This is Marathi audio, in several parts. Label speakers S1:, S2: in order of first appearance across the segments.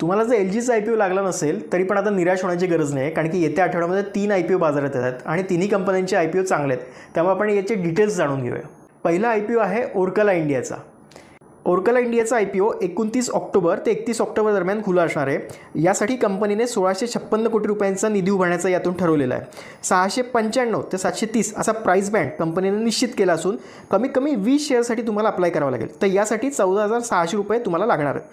S1: तुम्हाला जर एल जीचा आय पी ओ लागला नसेल तरी पण आता निराश होण्याची गरज नाही कारण की येत्या आठवड्यामध्ये तीन आय पी ओ बाजारात येतात आणि तिन्ही कंपन्यांचे आय पी ओ चांगले आहेत. त्यामुळे आपण याचे डिटेल्स जाणून घेऊया. पहिला आय पी ओ आहे ओरकला इंडियाचा ओरकला इंडियाचा आय पी ओ एकोणतीस ऑक्टोबर ते एकतीस ऑक्टोबर दरम्यान खुला असणार आहे. यासाठी कंपनीने सोळाशे छप्पन्न कोटी रुपयांचा निधी उभारण्याचा यातून ठरवलेला आहे. सहाशे पंच्याण्णव ते सातशे तीस असा प्राईस बँड कंपनीने निश्चित केला असून कमीत कमी वीस शेअरसाठी तुम्हाला अप्लाय करावं लागेल. तर यासाठी चौदा हजार सहाशे रुपये तुम्हाला लागणार आहे.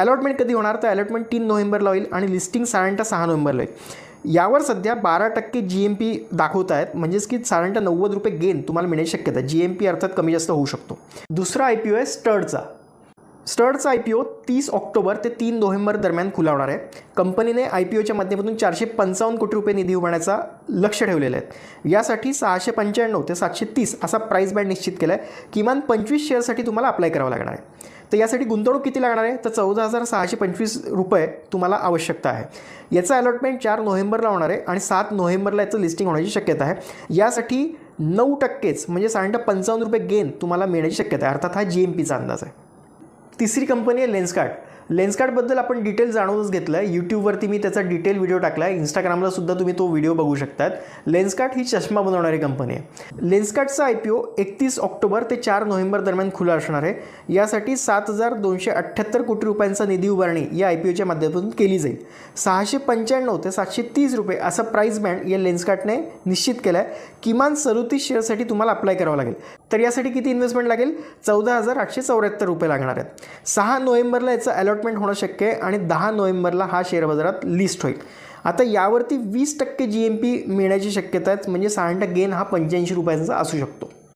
S1: अलॉटमेंट कधी होणार? तर अलॉटमेंट तीन नोव्हेंबरला होईल आणि लिस्टिंग साधारणतः सहा नोव्हेंबरला होईल. यावर सध्या बारा टक्के जी एम पी दाखवत आहेत. म्हणजेच की साधारणतः नव्वद रुपये गेन तुम्हाला मिळण्याची शक्यता जी एम पी अर्थात कमी जास्त होऊ शकतो. दुसरा आय पी ओ आहे स्टर्डचा स्टर्डचा आय पी ओ तीस ऑक्टोबर ते तीन नोव्हेंबर दरम्यान खुला होणार आहे. कंपनीने आय पी ओच्या माध्यमातून चारशे पंचावन्न कोटी रुपये निधी उभारण्याचा लक्ष ठेवलेलं आहे. यासाठी सहाशे पंच्याण्णव ते सातशे तीस असा प्राईस बँड निश्चित केला आहे किमान पंचवीस शेअरसाठी तुम्हाला अप्लाय करावं लागणार आहे. तर यासाठी गुंतवणूक किती लागणार आहे? तर चौदा हजार सहाशे पंचवीस रुपये तुम्हाला आवश्यकता आहे. याचं अलॉटमेंट चार नोव्हेंबरला होणार आहे आणि सात नोव्हेंबरला याचं लिस्टिंग होण्याची शक्यता आहे. यासाठी नऊ टक्केच म्हणजे साधारणतः पंचावन्न रुपये गेन तुम्हाला मिळण्याची शक्यता आहे. अर्थात हा जी एम पीचा अंदाज आहे. तिसरी कंपनी आहे लेन्सकार्ट लेन्सकार्टबद्दल आपण डिटेल जाणूनच घेतलं. आहे यूट्यूबवरती मी त्याचा डिटेल व्हिडिओ टाकला आहे इंस्टाग्रामला सुद्धा तुम्ही तो व्हिडिओ बघू शकतात. लेन्सकार्ट ही चष्मा बनवणारी कंपनी आहे. लेन्सकार्टचा आय पी ओ एकतीस ऑक्टोबर ते चार नोव्हेंबर दरम्यान खुला असणार आहे. यासाठी सात हजार दोनशे अठ्ठ्याहत्तर कोटी रुपयांचा निधी उभारणी या आय पी ओच्या माध्यमातून केली जाईल. सहाशे पंच्याण्णव ते सातशे तीस रुपये असा प्राईस बँड या लेन्सकार्टने निश्चित केला आहे किमान सदोतीस शेअरसाठी तुम्हाला अप्लाय करावं लागेल. तर यासाठी किती इन्व्हेस्टमेंट लागेल? चौदा हजार आठशे चौऱ्याहत्तर रुपये लागणार आहेत. सहा नोव्हेंबरला याचं अलॉटमेंट होणं शक्य आहे आणि दहा नोव्हेंबरला हा शेअर बाजारात लिस्ट होईल. आता यावरती वीस टक्के जी एम पी मिळण्याची शक्यता आहे. म्हणजे साधारणतः गेन हा पंच्याऐंशी रुपयांचा असू शकतो.